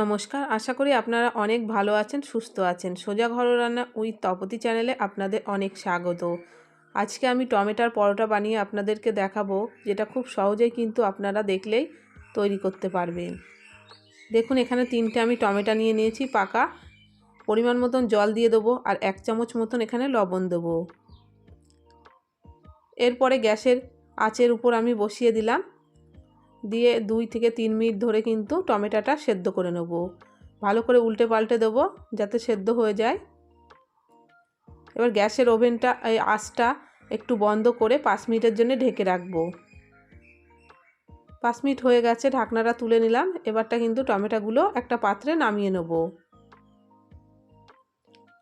নমস্কার, আশা করি আপনারা অনেক ভালো আছেন, সুস্থ আছেন। সোজা ঘর রান্না উইথ তপতি চ্যানেলে আপনাদের অনেক স্বাগত। আজকে আমি টমেটোর পরোটা বানিয়ে আপনাদেরকে দেখাবো, যেটা খুব সহজেই কিন্তু আপনারা দেখলেই তৈরি করতে পারবেন। দেখুন, এখানে তিনটে আমি টমেটো নিয়ে নিয়েছি, পাকা। পরিমাণ মতন জল দিয়ে দেবো আর এক চামচ মতন এখানে লবণ দেবো। এরপরে গ্যাসের আঁচের উপর আমি বসিয়ে দিলাম। দিয়ে দুই থেকে তিন মিনিট ধরে কিন্তু টমেটোটা সেদ্ধ করে নেব। ভালো করে উল্টে পাল্টে দেবো যাতে সেদ্ধ হয়ে যায়। এবার গ্যাসের ওভেনটা, এই আঁচটা একটু বন্ধ করে পাঁচ মিনিটের জন্য ঢেকে রাখব। পাঁচ মিনিট হয়ে গেছে, ঢাকনাটা তুলে নিলাম। এবারটা কিন্তু টমেটোগুলো একটা পাত্রে নামিয়ে নেব।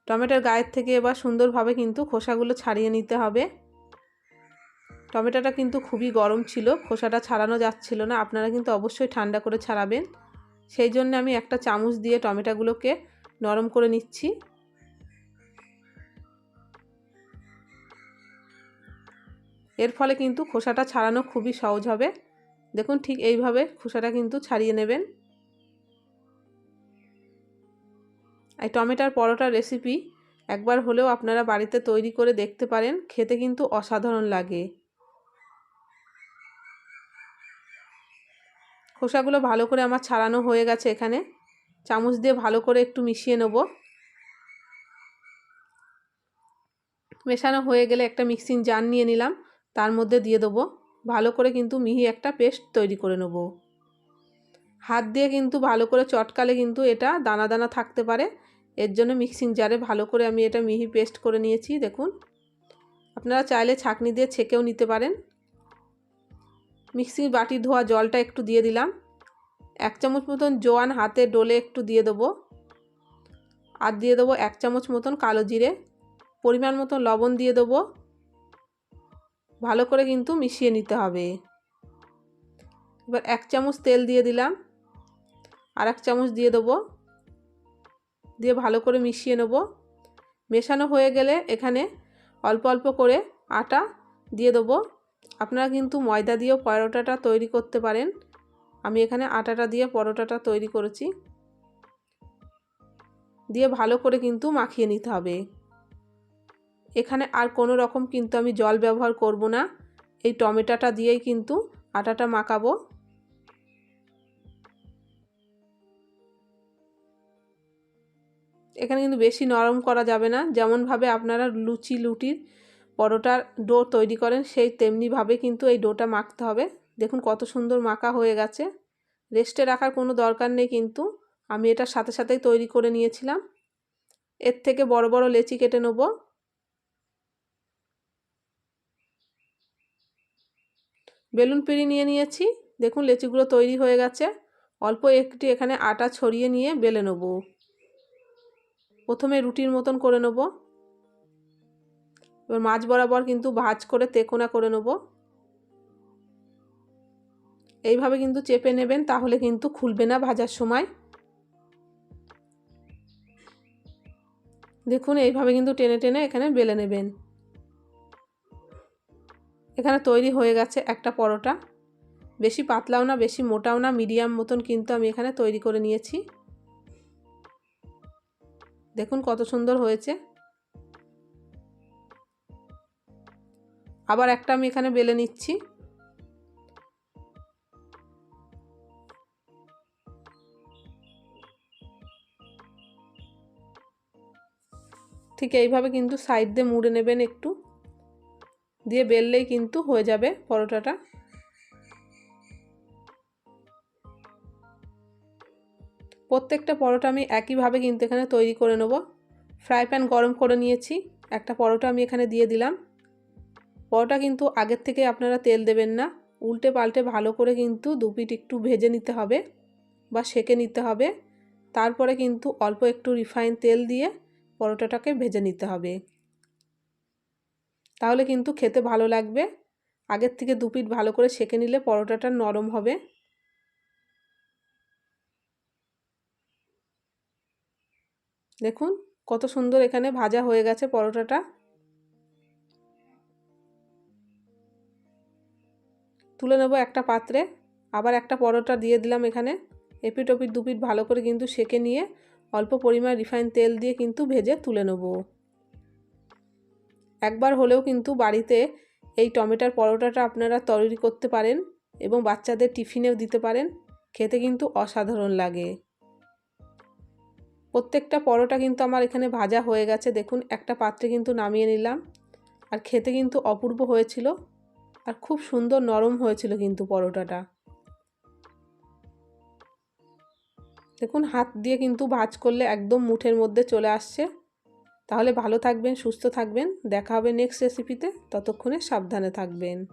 টমেটোর গায়ের থেকে এবার সুন্দরভাবে কিন্তু খোসাগুলো ছাড়িয়ে নিতে হবে। টমেটোটা কিন্তু খুবই গরম ছিল, খোসাটা ছাড়ানো যাচ্ছিল না, আপনারা কিন্তু অবশ্যই ঠান্ডা করে ছাড়াবেন। সেই জন্য আমি একটা চামচ দিয়ে টমেটোগুলোকে নরম করে নিচ্ছি। এর ফলে কিন্তু খোসাটা ছাড়ানো খুবই সহজ হবে। দেখুন ঠিক এইভাবে খোসাটা কিন্তু ছাড়িয়ে নেবেন। এই টমেটোর পরোটার রেসিপি একবার হলেও আপনারা বাড়িতে তৈরি করে দেখতে পারেন, খেতে কিন্তু অসাধারণ লাগে। খোসাগুলো ভালো করে আমার ছাড়ানো হয়ে গেছে এখানে। চামচ দিয়ে ভালো করে একটু মিশিয়ে নেব। মেশানো হয়ে গেলে একটা মিক্সিং জার নিয়ে নিলাম, তার মধ্যে দিয়ে দেবো। ভালো করে কিন্তু মিহি একটা পেস্ট তৈরি করে নেব। হাত দিয়ে কিন্তু ভালো করে চটকালে কিন্তু এটা দানা দানা থাকতে পারে। এর জন্য মিক্সিং জারে ভালো করে আমি এটা মিহি পেস্ট করে নিয়েছি, দেখুন। আপনারা চাইলে ছাকনি দিয়ে ছেঁকেও নিতে পারেন। মিক্সির বাটি ধোয়া জলটা একটু দিয়ে দিলাম। এক চামচ মতন জোয়ান হাতে ডোলে একটু দিয়ে দেবো। আর দিয়ে দেবো এক চামচ মতন কালো জিরে। পরিমাণ মতন লবণ দিয়ে দেবো। ভালো করে কিন্তু মিশিয়ে নিতে হবে। এবার এক চামচ তেল দিয়ে দিলাম। আর এক চামচ দিয়ে দেবো। দিয়ে ভালো করে মিশিয়ে নেব। মেশানো হয়ে গেলে এখানে অল্প অল্প করে আটা দিয়ে দেবো। আপনারা কিন্তু ময়দা দিয়েও পরোটাটা তৈরি করতে পারেন। আমি এখানে আটাটা দিয়ে পরোটাটা তৈরি করেছি। দিয়ে ভালো করে কিন্তু মাখিয়ে নিতে হবে। এখানে আর কোনো রকম কিন্তু আমি জল ব্যবহার করব না। এই টমেটোটা দিয়েই কিন্তু আটাটা মাখাবো। এখানে কিন্তু বেশি নরম করা যাবে না। যেমনভাবে আপনারা লুচি, লুটির পরোটার ডো তৈরি করেন, সেই তেমনিভাবে কিন্তু এই ডোটা মাখতে হবে। দেখুন কত সুন্দর মাখা হয়ে গেছে। রেস্টে রাখার কোনো দরকার নেই কিন্তু। আমি এটার সাথে সাথেই তৈরি করে নিয়েছিলাম। এর থেকে বড় বড় লেচি কেটে নেব। বেলুন পিড়ি নিয়ে নিয়েছি। দেখুন লেচিগুলো তৈরি হয়ে গেছে। অল্প একটি এখানে আটা ছড়িয়ে নিয়ে বেলে নেব। প্রথমে রুটির মতন করে নেব। এবার মাছ বরাবর কিন্তু ভাজ করে তেকোনা করে নেব। এইভাবে কিন্তু চেপে নেবেন, তাহলে কিন্তু খুলবে না ভাজার সময়। দেখুন, এইভাবে কিন্তু টেনে টেনে এখানে বেলে নেবেন। এখানে তৈরি হয়ে গেছে একটা পরোটা। বেশি পাতলাও না, বেশি মোটাও না, মিডিয়াম মতন কিন্তু আমি এখানে তৈরি করে নিয়েছি। দেখুন কত সুন্দর হয়েছে। আবার একটা আমি এখানে বেলে নিচ্ছি। ঠিক এইভাবে কিন্তু সাইড দিয়ে মুড়ে নেবেন একটু। দিয়ে বেললেই কিন্তু হয়ে যাবে পরোটাটা। প্রত্যেকটা পরোটা আমি একইভাবে কিন্তু এখানে তৈরি করে নেব। ফ্রাই প্যান গরম করে নিয়েছি। একটা পরোটা আমি এখানে দিয়ে দিলাম। পরোটা কিন্তু আগের থেকে আপনারা তেল দেবেন না। উল্টে পাল্টে ভালো করে কিন্তু দুপিট একটু ভেজে নিতে হবে বা সেকে নিতে হবে। তারপরে কিন্তু অল্প একটু রিফাইন তেল দিয়ে পরোটাটাকে ভেজে নিতে হবে। তাহলে কিন্তু খেতে ভালো লাগবে। আগের থেকে দু পিঠ ভালো করে সেকে নিলে পরোটাটা নরম হবে। দেখুন কত সুন্দর এখানে ভাজা হয়ে গেছে পরোটাটা। তুলে নেব একটা পাত্রে। আবার একটা পরোটা দিয়ে দিলাম এখানে। এপিট ওপিট দুপিট ভালো করে কিন্তু সেকে নিয়ে অল্প পরিমাণ রিফাইন তেল দিয়ে কিন্তু ভেজে তুলে নেব। একবার হলেও কিন্তু বাড়িতে এই টমেটোর পরোটাটা আপনারা তৈরি করতে পারেন এবং বাচ্চাদের টিফিনেও দিতে পারেন। খেতে কিন্তু অসাধারণ লাগে। প্রত্যেকটা পরোটা কিন্তু আমার এখানে ভাজা হয়ে গেছে। দেখুন, একটা পাত্রে কিন্তু নামিয়ে নিলাম। আর খেতে কিন্তু অপূর্ব হয়েছিল। আর খুব সুন্দর নরম হয়েছিল কিন্তু পরোটাটা। দেখুন, হাত দিয়ে কিন্তু ভাজ করলে একদম মুঠের মধ্যে চলে আসছে। তাহলে ভালো থাকবেন, সুস্থ থাকবেন। দেখা হবে নেক্সট রেসিপিতে ততক্ষণে সাবধানে থাকবেন।